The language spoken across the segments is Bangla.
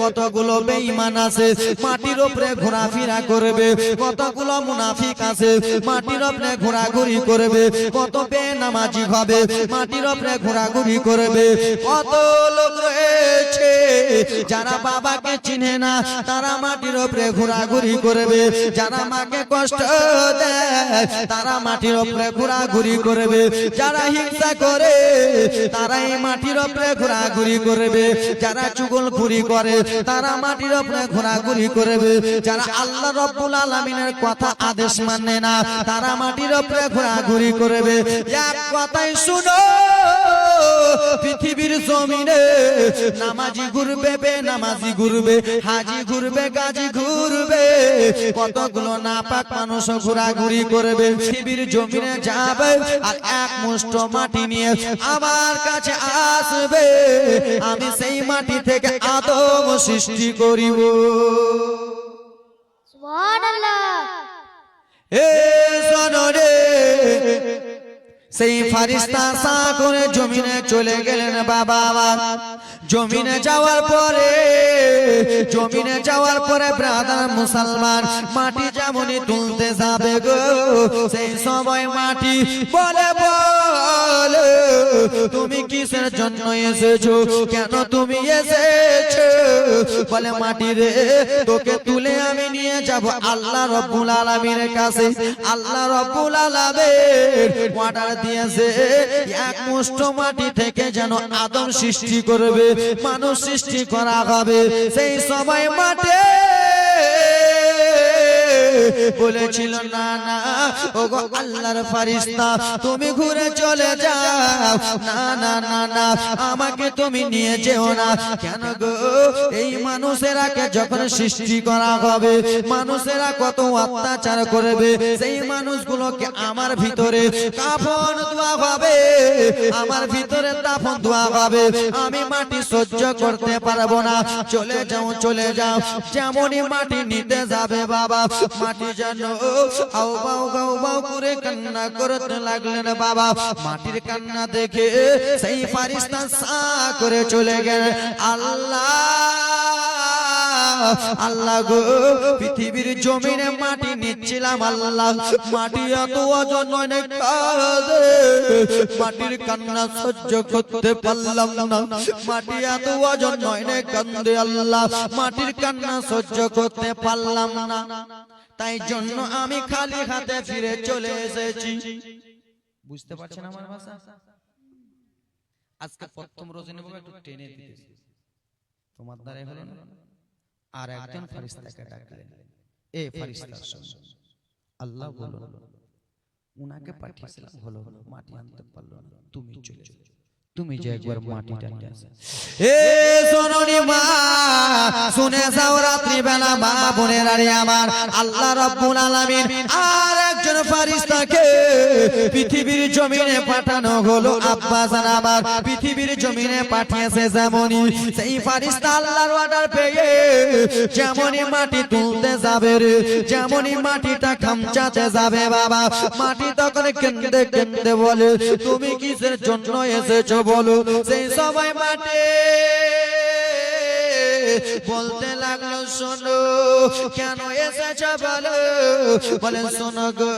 কতগুলো বেঈমান আছে? মাটির উপরে ঘোরাফেরা করবে। কতগুলো মুনাফিক আছে? মাটির উপরে ঘোরাঘুরি করবে। কত বেনামাজি হবে মাটির উপরে ঘোরাঘুরি করবে। কত লোক রয়েছে যারা বাবাকে চিনে না, তারা মাটির উপরে ঘোরাঘুরি করবে। যারা মাকে কষ্ট দেয়, তারা মাটির উপরে ঘোরাঘুরি করবে। যারা হিংসা করে তারা এই মাটির উপরে ঘোরাঘুরি করবে। যারা চুগল ঘুরি করে তারা মাটির উপরে ঘোরাঘুরি করবে। যারা আল্লাহ রব্বুল আলমিনের কথা আদেশ মানে না, তারা মাটির উপরে ঘোরাঘুরি করবে। এক কথাই শুনো, পৃথিবীর জমিনে নামাজি ঘুরবে বে নামাজি ঘুরবে, হাজি ঘুরবে, গাজি ঘুরবে। কতগুলো নাপাক মানুষ ঘোরাঘুরি করবে পৃথিবীর জমিনে যাবে আর এক মুষ্ট মাটি নিয়ে আমার কাছে আসবে। আমি সেই মাটি থেকে আদম সৃষ্টি করিব। এ সনরে সেই ফারিস্তা সা করে জমিনে চলে গেলেন বাবা জমিনে যাওয়ার পরে জমিনে যাওয়ার পরে ব্রাদার মুসলমান মাটি যেমনই তুলতে যাবে গো সেই সময় মাটি বলে বলে তুমি কিসের জন্য এসেছ? কেন তুমি এসেছ? বলে মাটি রে, তোকে তুলে আমি নিয়ে যাব আল্লাহ রব্বুল আলামিনের কাছে। আল্লাহ রব্বুল আলামিন অর্ডার দিয়েছে। এক মুষ্ট মাটি থেকে যেন আদম সৃষ্টি করবে, মানুষ সৃষ্টি করা হবে। সেই সময় মাঠে বলেছিল, না না, ওগো আল্লাহর ফারিস্তা তুমি ঘুরে চলে যাও। না না না না, আমাকে তুমি নিয়ে যেও না। কেন গো? এই মানুষেরাকে যখন সৃষ্টি করা হবে, মানুষেরা কত অত্যাচার করবে, সেই মানুষগুলোকে আমার ভিতরে কাফন দোয়া হবে। আমার ভিতরে দাফন দোয়া হবে। আমি মাটি সহ্য করতে পারব না। চলে যাও চলে যাও। যেমনই মাটি নিতে যাবে বাবা মাটি যেন আও বাউ গাও বাউ করে কান্না করতে লাগলেন বাবা। মাটির কান্না দেখে সেই ফারিস্তা সা করে চলে গেলেন। আল্লাহ আল্লাহ গো, পৃথিবীর জমিনে মাটি নিচ্ছিলাম আল্লাহ। মাটি এত ওজন অনেক মাটির কান্না সহ্য করতে পারলাম না। মাটি এত ওজন অনেক কান্দে আল্লাহ। মাটির কান্না সহ্য করতে পারলাম না। তাই জন্য আমি খালি হাতে ফিরে চলে এসেছি। বুঝতে পারছেন আমার ভাষা? আজকে প্রথম রজনী বাবু একটু টেনে দিতেছি তোমার দ্বারাই হলো না? আর একজন ফারিস্তাকে ডাকলেন এ ফারিস্তা শোন। আল্লাহ বলল উনাকে পাঠিয়েছিলাম হলো হলো মাটি আনতে পারল না। তুমি চলে যাও। তুমি যে একবার মাটিটা নিয়ে আসো। এ সোননি মা শুনে যাও রাত্রি বেলা মা বোনের আরে আমার। আল্লাহ রব্বুল আলামিন আর একজন ফারিস্তাকে পৃথিবীর জমিনে পাঠানো হলো। আব্বাসান আমার পৃথিবীর জমিনে পাঠিয়েছে যেমনই। সেই ফারিস্তা আল্লাহর অর্ডার পেয়ে যেমনই মাটি তুলতে যাবে রে যেমনই মাটিটা খামচাতে যাবে বাবা। মাটি তখন কেন্দে কেন্দে বলে তুমি কিসের জন্য এসেছ বলো সেই সময় মাটি বলতে লাগল, শোনো, কেন এসেছ বলো? বলে, শোনো গো,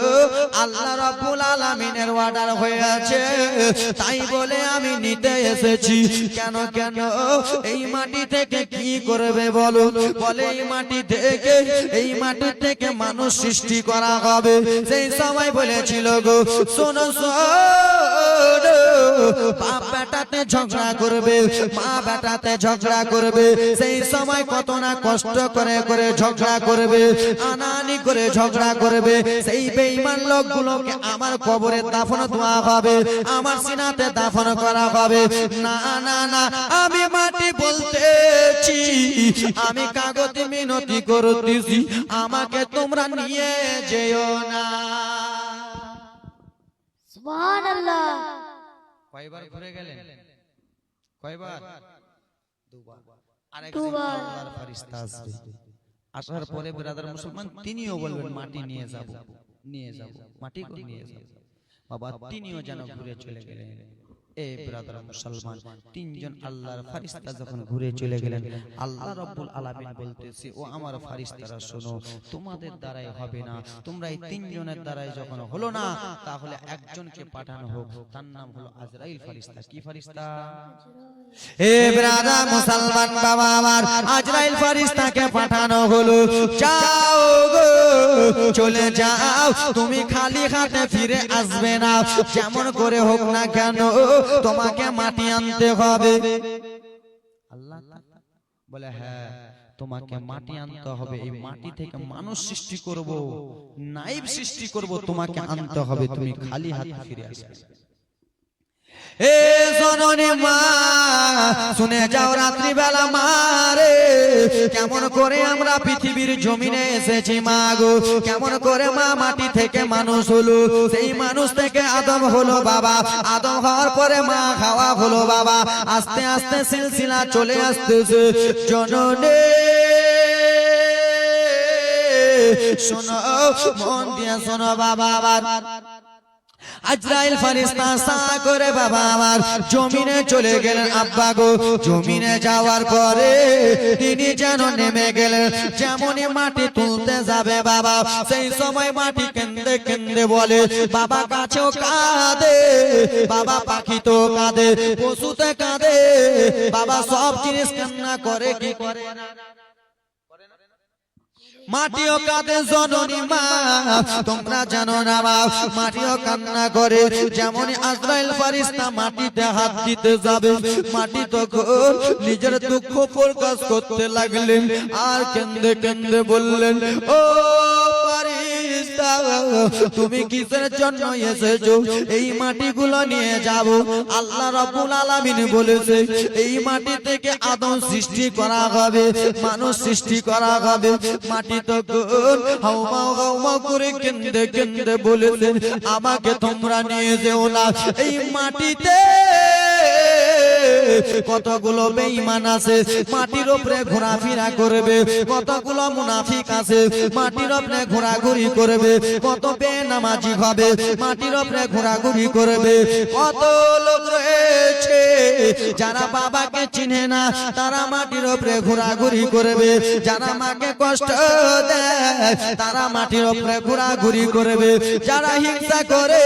আল্লাহ রাব্বুল আলামিনের অর্ডার হয়ে আছে। তাই বলে আমি নিতে এসেছি। কেন কেন? এই মাটি থেকে কি করবে বলো? বলে, এই মাটি থেকে, এই মাটি থেকে মানুষ সৃষ্টি করা হবে। সেই সময় বলেছিল গো, শোনো শোনো বাপ বেটাতে ঝগড়া করবে মা বেটাতে ঝগড়া করবে। সেই সময় কত না কষ্ট করে করে ঝগড়া করবে আনানি করে ঝগড়া করবে। সেই বেঈমান লোকগুলোকে আমার কবরে দাফন দেওয়া হবে আমার সিনাতে দাফন করা হবে। না না না আমি মাটি বলতেছি আমি কাগজে মিনতি করতেছি আমাকে তোমরা নিয়ে যেও না। সুবহানাল্লাহ। কয়বার ঘুরে গেলেন? কয়বার? দুবার। দুবার। আল্লাহর ফেরেশতা আসবে। আসার পরে ব্রাদার মুসলমান তিনিও বলবেন মাটি নিয়ে যাব নিয়ে যাব মাটি নিয়ে যাব? বাবা তিনিও যেন ঘুরে চলে গেলেন। এ ব্রাদার মুসলমান তিনজন আল্লাহর ফারিস্তা যখন ঘুরে চলে গেলেন আল্লাহ রব্বুল আলামিন বলতেছে ও আমার ফারিস্তারা শোনো তোমাদের দ্বারাই হবে না। তোমরা এই তিনজনের দ্বারাই যখন হলো না তাহলে একজনকে পাঠানো হোক। তার নাম হলো আজরাইল ফারিস্তা কি ফারিস্তা হে মুসলমান বাবা আমার, আজরাইল ফারিস্তাকে পাঠানো হলো। যাও গো, চলে যাও, তুমি খালি হাতে ফিরে আসবে না। করে হোক না কেন, তোমাকে মাটি আনতে হবে। আল্লাহ বলে হ্যাঁ তোমাকে মাটি আনতে হবে, এই মাটি থেকে মানুষ সৃষ্টি করব, নাইব সৃষ্টি করব, তোমাকে আনতে হবে, তুমি খালি হাতে ফিরে আসবে। এ জননী মা শুনে যাও রাত্রি বেলা মারে। কেমন করে আমরা পৃথিবীর জমিনে এসেছি মা গো। কেমন করে মা মাটি থেকে মানুষ হলো। সেই মানুষ থেকে আদম হলো বাবা। আদম হওয়ার পরে মা খাওয়া হলো বাবা। আস্তে আস্তে সিলসিলা চলে আসতেছে। জননী, শোনো, মন দিয়ে শোনো বাবা আবার। আজরাইল ফারিস্তা সা করে বাবা আমার জমিনে চলে গেলেন আব্বা গো। জমিনে যাওয়ার পরে তিনি যেন নেমে গেলেন। যেমনই মাটি তুলতে যাবে বাবা সেই সময় মাটি কেন্দ্রে কেন্দ্রে বলে বাবা কাছেও কাঁদে বাবা পাখি তো কাঁদে পশুতে কাঁদে বাবা সব জিনিস কান্না করে কি করে? না মাটিও কাঁদে জননী মা, তোমরা জানো না মা, মাটিও কান্না করে যেমন আজরাইল ফারিস্তা মাটিতে হাত দিতে যাবে, মাটি তখন নিজের দুঃখ প্রকাশ করতে লাগলেন, আর কেন্দ্রে কেন্দ্রে বললেন, ও তুমি কিসের জন্য এসেছ? এই মাটিগুলো নিয়ে যাব। আল্লাহ রাব্বুল আলামিন বলেছে, এই মাটি থেকে আদম সৃষ্টি করা হবে, মানুষ সৃষ্টি করা হবে। মাটি তখন হাউমাউ হাউমাউ করে কেন্দ্রে কেন্দ্রে বলেছেন আমাকে তোমরা নিয়ে যেও না। এই মাটিতে কতগুলো বেঈমান আছে, মাটির উপরে ঘোরাফেরা করবে, কতগুলো মুনাফিক আছে, মাটির উপরে ঘোরাঘুরি করবে, কত বেনামাজি হবে, মাটির উপরে ঘোরাঘুরি করবে। কত লোক রয়েছে যারা বাবাকে চিনে না, তারা মাটির উপরে ঘোরাঘুরি করবে। যারা মাকে কষ্ট দেয়, তারা মাটির উপরে ঘোরাঘুরি করবে। যারা হিংসা করে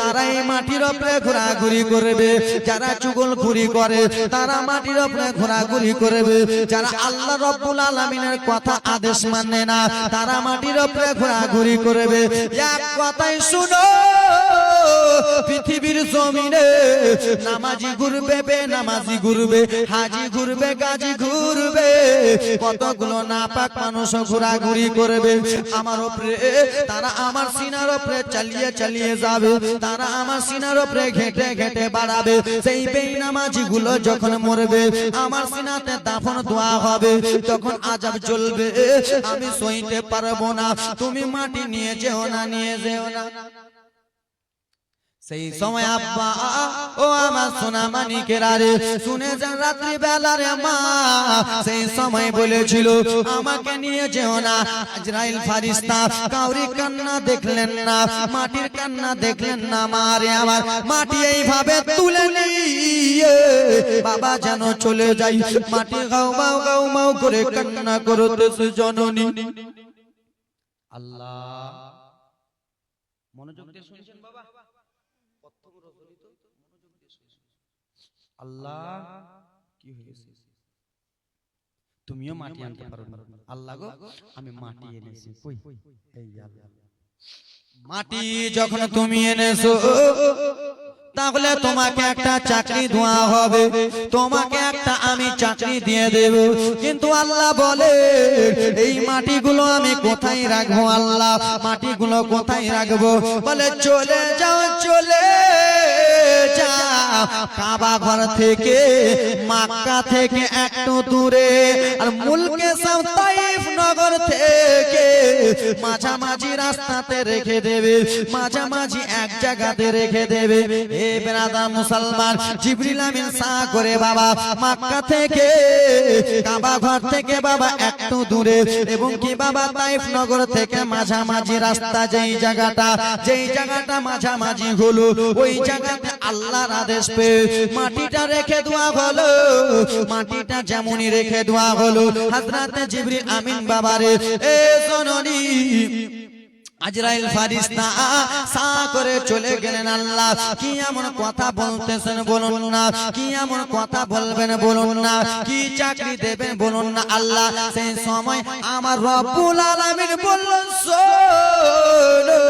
তারা এই মাটির উপরে ঘোরাঘুরি করবে। যারা চুগলখুরি করে তারা মাটির উপরে ঘোরাঘুরি করবে। যারা আল্লাহ রব্বুল আলামিনের কথা আদেশ মানে না তারা মাটির উপরে ঘোরাঘুরি করবে। এক কথাই শুনো। পৃথিবীর জমিনে নামাজি ঘুরবে বে নামাজি ঘুরবে, হাজি ঘুরবে, গাজি ঘুরবে, কতগুলো নাপাক মানুষ ঘোরাঘুরি করবে। আমার উপরে, তারা আমার সিনার উপরে চালিয়ে চালিয়ে যাবে, তারা আমার সিনার উপরে ঘেটে ঘেটে বাড়াবে। সেই বেনামাজি গুলো যখন মরবে, আমার সিনাতে দাফন দোয়া হবে তখন আজাব চলবে আমি সইতে পারব না। তুমি মাটি নিয়ে যেও না, নিয়ে যেও না। সেই সময় আব্বা ও আমার সোনা মানিকেরা রে শুনে যান রাত্রি বেলা রে মা সেই সময় বলেছিল আমাকে নিয়ে যেও না। আজরাইল ফারিস্তা কাউরি কান্না দেখলেন না মাটির কান্না দেখলেন না মারে আমার মাটি এইভাবে তুলে নিয়ে বাবা যেন চলে যাই। মাটি গাও মাও গাও মাও করে কান্না করতেছে জননী। আল্লাহ। মনোযোগ দিয়ে শুনছেন বাবা প্রথম রজনী তো মনোযোগ দিয়ে শুনছেন। আল্লাহ কি হয়েছে? তুমিও মাটি আনতে পারো না আল্লাহ গো আমি মাটি এনেছি। কই? এই আল্লাহ। মাটি যখন তুমি এনেছো তাহলে তোমাকে একটা চাকরি দেওয়া হবে। তোমাকে একটা আমি চাকরি দিয়ে দেব। কিন্তু আল্লাহ বলে এই মাটিগুলো আমি কোথায় রাখব আল্লাহ? মাটিগুলো কোথায় রাখব? বলে চলে যাও চলে কাবা ঘর থেকে মাক্কা থেকে একটু দূরে। আর মুলকে সাউ তাইফ নগর থেকে মাঝামাঝি রাস্তাতে রেখে দেবে, মাঝামাঝি এক জায়গাতে রেখে দেবে। এ বেরাদা মুসলমান, জিবরিল আমিন সা করে বাবা, মক্কা থেকে, কাবা ঘর থেকে বাবা একটু দূরে, এবং কি বাবা তাইফ নগর থেকে মাঝামাঝি রাস্তা, যেই জায়গাটা যেই জায়গাটা মাঝামাঝি হলো, ওই জায়গাতে আল্লাহর আদেশ পেয়ে মাটিটা রেখে দেওয়া হলো, মাটিটা যেমনই রেখে দেওয়া হলো হাজরাতে জিবরিল আমিন বাবারে এ জননী আজরাইল ফারিস্তা সা করে চলে গেলেন আল্লাহ। কি এমন কথা বলতেছেন বলুন না। কি এমন কথা বলবেন বলুন না। কি চাকরি দেবেন বলুন না আল্লাহ। সেই সময় আমার রব্বুল আলামিন বললেন শোনো,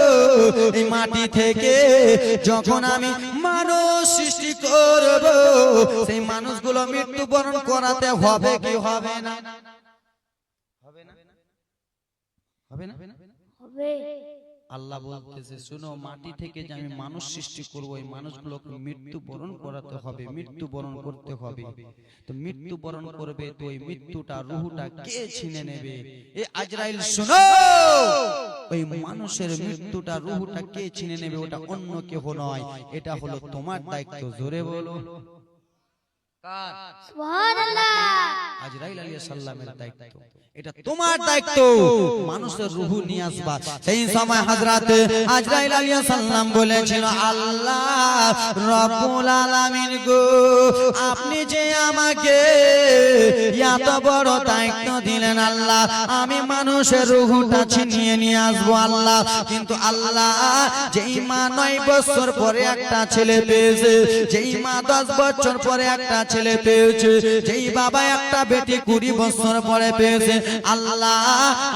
এই মাটি থেকে যখন আমি মানুষ সৃষ্টি করব সেই মানুষগুলো মৃত্যুবরণ করাতে হবে কি হবে না? হবে না? হবে। আল্লাহ বলতেছে শুনো মাটি থেকে যে আমি মানুষ সৃষ্টি করব এই মানুষগুলোকে মৃত্যু বরণ করাতে হবে মৃত্যু বরণ করতে হবে। তো মৃত্যু বরণ করবে তো ওই মৃত্যুটা রুহুটা কে ছিনে নেবে? এ আজরাইল শুনো! ওই মানুষের মৃত্যুটা রুহুটা কে ছিনে নেবে ওটা অন্য কেহ নয়। এটা হলো তোমার দায়িত্ব জোরে বলো। আজরাইল আলাইহিস সালামের দায়িত্ব। এটা তোমার দায়িত্ব। মানুষের রূহ নিয়ে আসবা সেই সময় হযরতে আজরাইল আলাইহিস সালাম বলেছিল আল্লাহ রব্বুল আলামিন গো আপনি যে আমাকে এত বড় দায়িত্ব দিলেন আল্লাহ আমি মানুষের রূহটা ছিনিয়ে নিয়ে আসব আল্লাহ। কিন্তু আল্লাহ যেই মা নয় বছর পরে একটা ছেলে পেয়েছে যেই মা দশ বছর পরে একটা ছেলে পেয়েছে, যেই বাবা একটা বেটি কুড়ি বছর পরে পেয়েছে। আল্লাহ,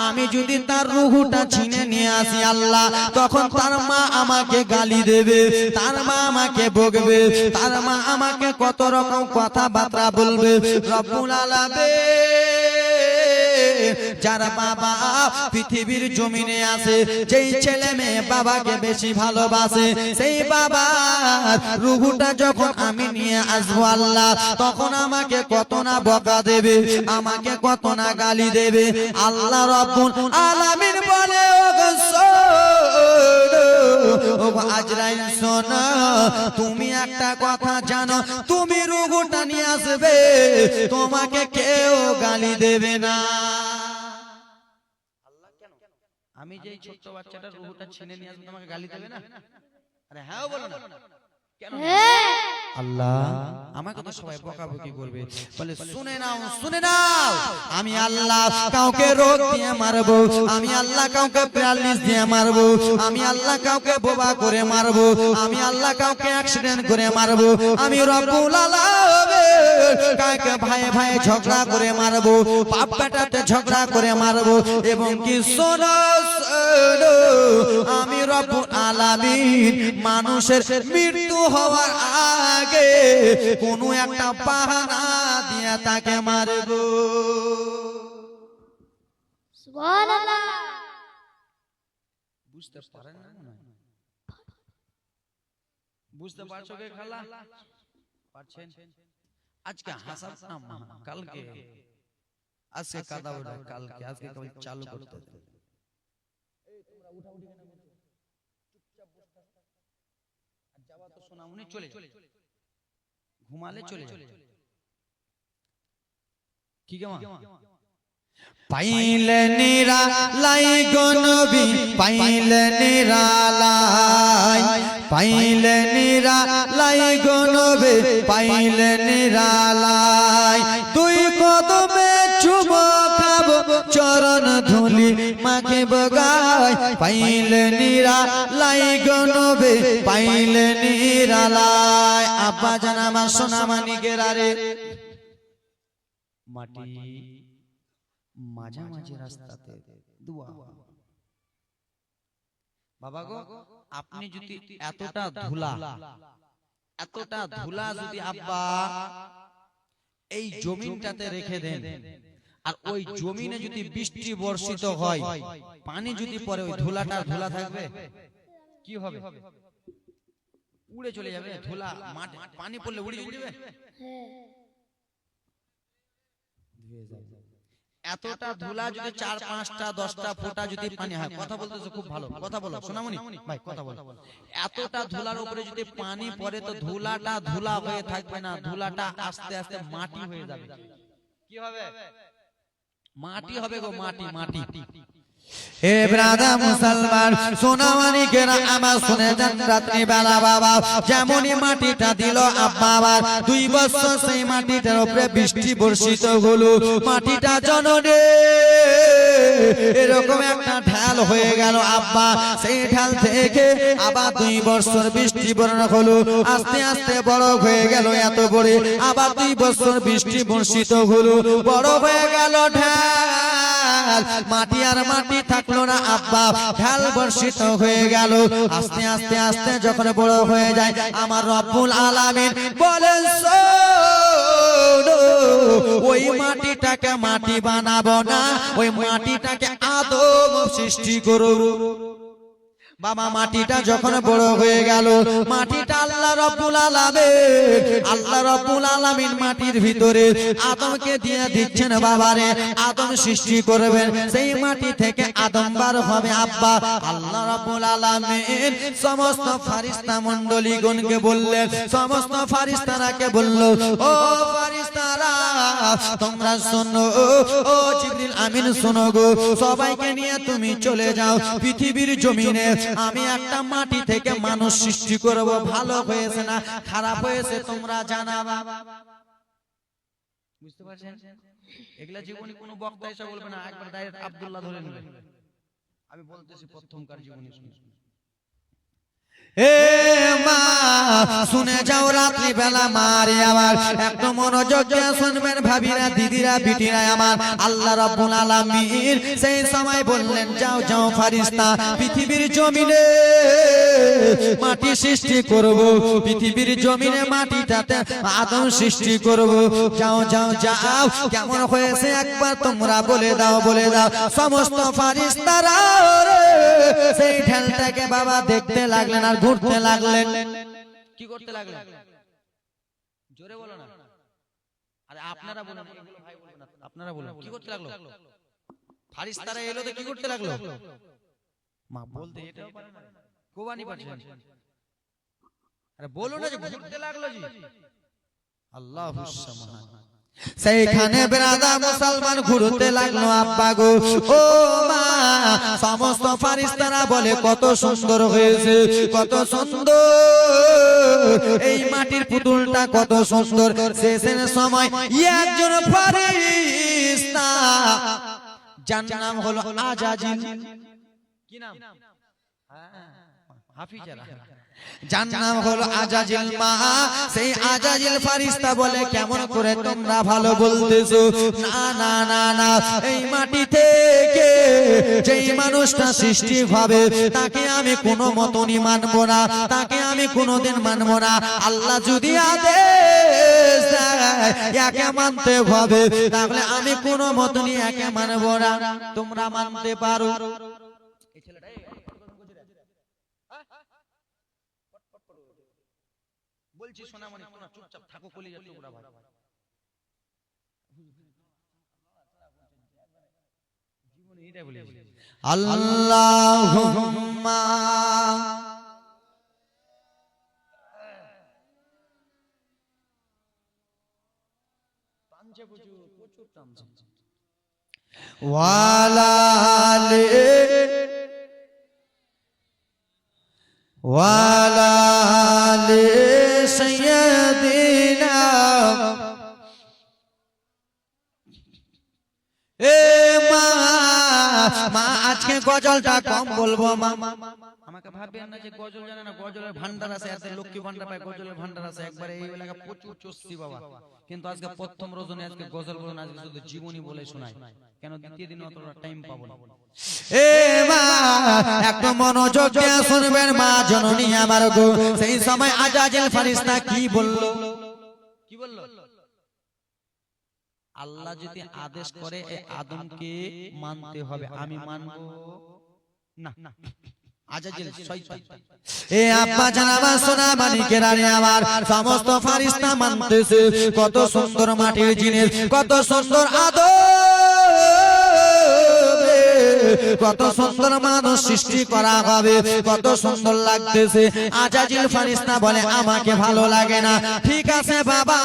আমি যদি তার রুহুটা ছিনে নিয়ে আসি, আল্লাহ, তখন তার মা আমাকে গালি দেবে, তার মা আমাকে বকবে, তার মা আমাকে কত রকম কথাবার্তা বলবে। রব্বুল আলামিন। যারা বাবা পৃথিবীর জমিনে আছে, যেই ছেলে মেয়ে বাবাকে বেশি ভালোবাসে, সেই বাবার রুহুটা যখন আমি নিয়ে আসব আল্লাহ, তখন আমাকে কত না বকা দেবে, আমাকে কত না গালি দেবে। আল্লাহ রব্বুল আলামিন বলে ও আজরাইল সোনা তুমি একটা কথা জানো তুমি রুগুটা নিয়ে আসবে তোমাকে কেউ গালি দেবে না। আমি যে ছোট্ট বাচ্চাটা রুহুটা ছিনে নিয়ে আসব তোমাকে গালি দেবে না? আরে হ্যাঁ বলো না। কেন হ্যাঁ। আল্লাহ আমাকে তো সবাই বকাবকি করবে। বলে শুনে নাও শুনে নাও আমি আল্লাহ কাউকে রোগ দিয়ে মারবো আমি আল্লাহ কাউকে প্যারালিস দিয়ে মারবো আমি আল্লাহ কাউকে বোবা করে মারবো আমি আল্লাহ কাউকে অ্যাক্সিডেন্ট করে মারবো আমি রব্বুল আলামিন কাউকে ভাই ভাই ঝগড়া করে মারবো বাপ বেটাতে ঝগড়া করে মারবো এবং কি আমি রব্বুল আলামিন মানুষের মৃত্যু হওয়ার আগে কোনো একটা বাহানা দিয়ে তাকে মারবো। সুবহানাল্লাহ। বুঝতে পারেন না বুঝতে পারছ কে খালা? পারছেন? আজকে হাসাব না কালকে। আজকে কাদা কালকে। আজকে চালু করতে হবে। আর যাওয়া তো সোনামণি চলে যাও। ঘুমালে চলে যাও। কি কেমন পাইলে নিরা লাই গনবি পাইলে নিরা লাই পাইলে নিরা লাই গনবে পাইলে নিরা লাই পাইলে নিরা লাই গনবে পাইলে নিরা লাই। আব্বা জানামা সোনা মানিকের আরে মাটি মাঝামাঝি রাস্তাতে দুয়া। বাবা গো, আপনি যদি এতটা ধুলা এতটা ধুলা যদি আব্বা এই জমিনটাতে রেখে দেন আর ওই জমিনে যদি বৃষ্টি বর্ষিত হয় পানি যদি পড়ে ওই ধুলাটা ধুলা থাকবে কি হবে? উড়ে চলে যাবে ধুলা মাটি পানি পড়লে উড়ে চলে যাবে। এতটা ধুলা যদি চার পাঁচটা দশটা ফোঁটা যদি পানি হয় কথা বলতেছো খুব ভালো কথা বলো সোনামণি ভাই কথা বলো। এতটা ধুলার উপরে যদি পানি পড়ে তো ধুলাটা ধুলা হয়ে থাকবে না ধুলাটা আস্তে আস্তে মাটি হয়ে যাবে। কি হবে? মাটি হবে গো মাটি মাটি। হে ব্রাদা মুসলমান সোনামানি কেরা আমার শুনে যান রাত্রি বেলা বাবা। যেমনই মাটিটা দিল আব্বা আবার, দুই বছর সেই মাটিটার উপরে বৃষ্টি বর্ষিত হলো। মাটিটা জননে, এরকম একটা ঢাল হয়ে গেল আব্বা। সেই ঢাল থেকে আবার দুই বছর বৃষ্টি বর্ণ হলো। আস্তে আস্তে বড় হয়ে গেল এত বড় আবার দুই বছর বৃষ্টি বর্ষিত হলো। বড় হয়ে গেল ঢাল। মাটি আর মাটি থাকল না, আব্বা। ঢাল বর্ষিত হয়ে গেল। আস্তে আস্তে আস্তে যখন বড় হয়ে যায়, আমার রব্বুল আলামিন বলেন ওই মাটিটাকে মাটি বানাবো না, ওই মাটিটাকে আদম সৃষ্টি করো বাবা মাটিটা যখন বড় হয়ে গেল মাটিটা আল্লাহ রব্বুল আলামিন আল্লাহ রব্বুল আলামিন মাটির ভিতরে আদমকে দিয়ে দিচ্ছেন বাবারে আদম সৃষ্টি করবেন সেই মাটি থেকে আদম বার হবে আব্বা। আল্লাহ রব্বুল আলামিন সমস্ত ফারিস্তা মণ্ডলী গণকে বললেন সমস্ত ফারিস্তারাকে বলল ও ফারিস্তারা তোমরা শোনো ও জিবরিল আমিন শোনো গো সবাইকে নিয়ে তুমি চলে যাও পৃথিবীর জমিনে আমি একটা মাটি থেকে মানুষ সৃষ্টি করব। ভালো হয়েছে না? খারাপ হয়েছে তোমরা জানাবা বুঝতে পারছেন? এগুলা জীবনী কোনো বক্তা এসে বলবে না একবার ডাইরেক্ট আব্দুল্লাহ ধরে নেবে। আমি বলতেছি প্রথমকার জীবনী শুনে মাটি সৃষ্টি করব। পৃথিবীর জমিনে মাটিটাতে আদম সৃষ্টি করব। যাও যাও যাও, কেমন হয়েছে একবার তোমরা বলে দাও বলে দাও। সমস্ত ফারিস্তারা সেই ঢেলটাকে বাবা দেখতে লাগলেন আর ঘুরতে লাগলেন। কি করতে লাগলেন? জোরে বলো না। আরে আপনারা বলুন এগুলো ভাই বলবেন আপনারা বলুন। কি করতে লাগল? ফারিস্তারা এলো তো কি করতে লাগল? মা বলতে এটাও পারে না। কোবানি পারছেন। আরে বলো না যে ঘুরতে লাগল জি। আল্লাহ মহান সেইখানে বেরাদা মুসলমান ঘুরতে লাগল আব্বা গো। ও মা সমস্ত ফারিস্তারা বলে কত সুন্দর হয়েছে কত সুন্দর। এই মাটির পুতুলটা কত সুন্দর। শেষের সময় একজন ফারিস্তা যার নাম হলো আজাজিল কি নাম? হাফিজারা। যার নাম হলো আজাজিল মা সেই আজাজিল ফারিস্তা বলে কেমন করে তোমরা ভালো বলতেছো না না না না এই মাটি থেকে যেই মানুষটা সৃষ্টি হবে তাকে আমি কোনো মতনই মানবো না তাকে আমি কোনোদিন মানবো না আল্লাহ যদি আদেশ একে মানতে হবে তাহলে আমি কোনো মতনই একে মানবো না তোমরা মানতে পারো বলছি সোনামণি তোমরা চুপচাপ থাকো টুকরা ভাই আল্লাহুম্মা ওয়ালা গজলটা কম বলব মা আমাকে ভাববেন না যে গজল জানে না গজলের ভান্ডার আছে এত লক্ষ্মী ভান্ডার পায় গজলের ভান্ডার আছে। একবারে এই এলাকা প্রচুর চস্তি বাবা। কিন্তু আজকে প্রথম রজনী আজকে গজল বলুন আজকে শুধু জীবনী বলে শোনায়। কেন দ্বিতীয় দিন অতটা টাইম পাবো না। এ মা একটু মনোযোগ দিয়ে শুনবেন মা জননী আমার গো। সেই সময় আজাজিল ফারিস্তা কি বলল? কি বলল? আল্লাহ যদি আদেশ করে এই আদমকে মানতে হবে। আমি মানবো? না। আজাজিল শয়তান। এ আব্বা জানাবা সোনা মানিকের আরে আমার সমস্ত ফারিস্তা মানতেছে। কত সুন্দর মাটির জিনিস কত সুন্দর আদর। কত সুন্দর মানুষ সৃষ্টি করা হবে, কত সুন্দর লাগতেছে। আজাজিল ফারিস্তা বলে, আমাকে ভালো লাগে না। ঠিক আছে বাবা।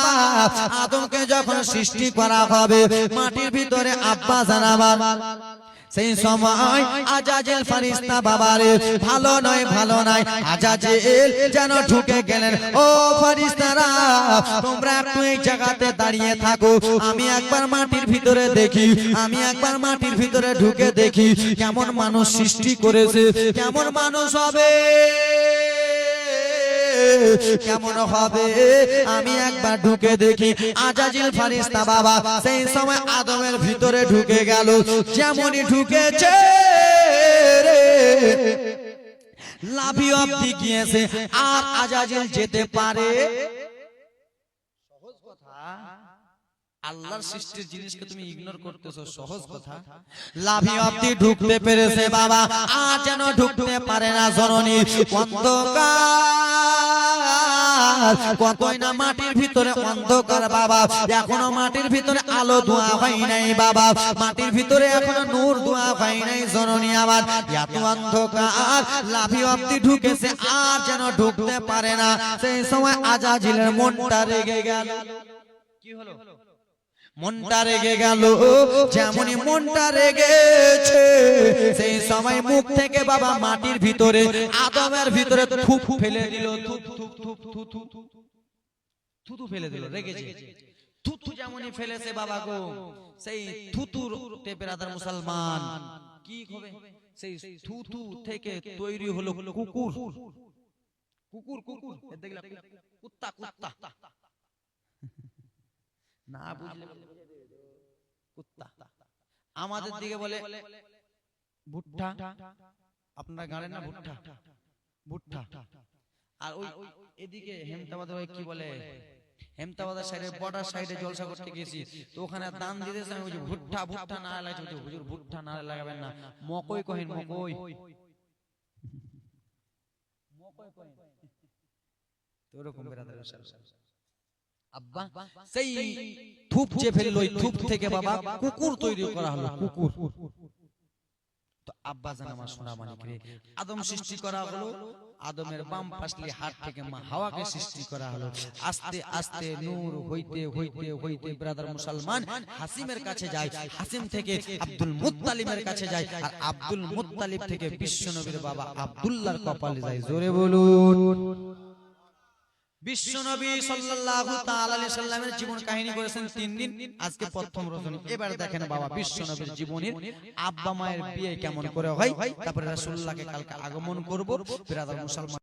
আদমকে যখন সৃষ্টি করা হবে, মাটির ভিতরে আব্বা জানাবার সেই সময় আজাজেল ফারিস্তা বাবারে, ভালো নয় ভালো নয় আজাজেল যেন ঢুকে গেলেন। ও ফারিস্তারা তোমরা একটু এই জায়গাতে দাঁড়িয়ে থাকো। আমি একবার মাটির ভিতরে দেখি, আমি একবার মাটির ভিতরে ঢুকে দেখি কেমন মানুষ সৃষ্টি করেছে, কেমন মানুষ হবে। কেমন হবে? আমি একবার ঢুকে দেখি আজাজিল ফারিস্তা বাবা সেই সময় আদমের ভিতরে ঢুকে গেল। যেমনই ঢুকেছে লাভি অব্দি গিয়েছে। আর আজাজিল যেতে পারে? আল্লাহর সৃষ্টির জিনিসকে তুমি ইগনোর করতেছো সহজ কথা। লাভি অব্দি ঢুকতে পেরেছে বাবা। আর যেন ঢুকতে পারে না জননী। অন্ধকার। কতই না মাটির ভিতরে অন্ধকার বাবা। এখনও মাটির ভিতরে আলো হয় নাই বাবা। মাটির ভিতরে এখনও নূর ধোয়া হয় নাই জননী এত অন্ধকার লাভি অব্দি ঢুকেছে, আর যেন ঢুকতে পারে না। সেই সময় আজাজিলের মনটা রেগে গেল। কি হলো? মনটা রেগে গেল যেমনই মনটা রেগেছে সেই সময় মুখ থেকে বাবা মাটির ভিতরে আদমের ভিতরে থুপ ফেলে দিল থুপ থুপ থুপ থুপ থুপ থুপ। থুতু ফেলে দিল রেগেছে। থুতু যেমনই ফেলেছে বাবা গো সেই থুতুর টেপের আদার মুসলমান। কি হবে? সেই থুতু থেকে তৈরি হলো কুকুর। কুকুর কুকুর এ দেখলা কুত্তা কুত্তা। না বুঝলে কুত্তা। আমাদের দিকে বলে ভুট্টা। আপনার গানের না ভুট্টা। ভুট্টা। আর ওই এদিকে হেমতাবাদের ওই কি বলে? হেমতাবাদের সাইডে বর্ডার সাইডে জলসা করতে গেছি তো ওখানে দান দিতেছে আমি ভুট্টা ভুট্টা না লাগছে বলছি, হুজুর ভুট্টা না লাগাবেন না মকই কহেন মকই। তো ওরকম বেরাদার আব্বা সেই থুপ যে ফেলল ওই থুপ থেকে বাবা কুকুর তৈরি করা হলো কুকুর। তো আব্বা জান আমার সোনা মানিক রে। আদম সৃষ্টি করা হলো আদমের বাম পাশলি হাত থেকে মা হাওয়াকে সৃষ্টি করা হলো। আস্তে আস্তে নূর হইতে হইতে হইতে ব্রাদার মুসলমান হাসিমের কাছে যায় হাসিম থেকে আব্দুল মুত্তালিমের কাছে যায়। আর আব্দুল মুত্তালিব থেকে বিশ্বনবীর বাবা আব্দুল্লাহর কপালে যায়। জোরে বলুন। বিশ্বনবী সাল্লাল্লাহু তাআলা আলাইহি সাল্লামের জীবন কাহিনী করেছেন তিন দিন। আজকে প্রথম রজনী এবারে দেখেন বাবা বিশ্বনবীর জীবনের আব্বা মায়ের বিয়ে কেমন করে হয়? তারপরে রাসূলুল্লাহকে কালকে আগমন করব। বিরাদার মুসলমান